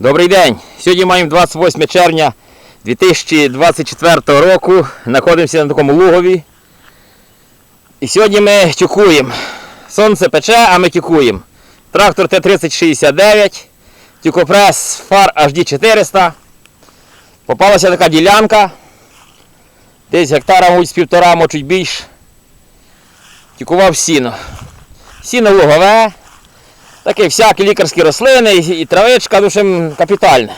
Добрий день! Сьогодні маємо 28 червня 2024 року. Знаходимося на такому лугові. І сьогодні ми тюкуємо. Сонце пече, а ми тюкуємо. Трактор Т-3069, тюкопрес фар HD400. Попалася така ділянка. Десь гектара, мабуть, з півтора, може чуть більш. Тюкував сіно. Сіно лугове. Такі всякі лікарські рослини і травичка, общем, капітальне.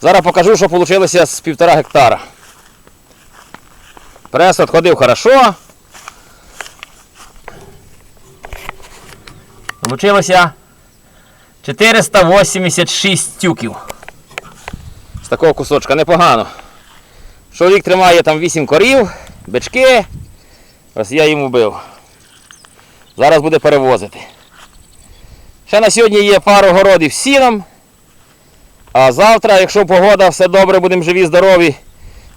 Зараз покажу, що вийшло з півтора гектара. Прес відходив хорошо. Получилося 486 тюків. З такого кусочка непогано. Чоловік тримає там 8 корів, бички. Ось я йому бив. Зараз буде перевозити. Ще на сьогодні є пару городів сіном. А завтра, якщо погода все добре, будемо живі, здорові,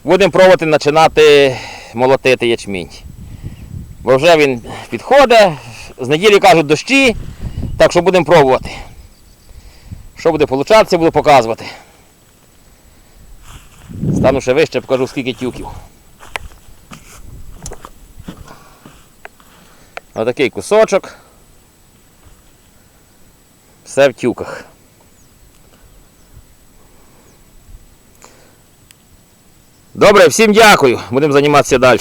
будемо пробувати починати молотити ячмінь. Бо вже він підходить, з неділі кажуть дощі, так що будемо пробувати. Що буде получатися, буду показувати. Стану ще вище, покажу скільки тюків. Отакий кусочок. Все в тюках. Добре, всім дякую. Будемо займатися далі.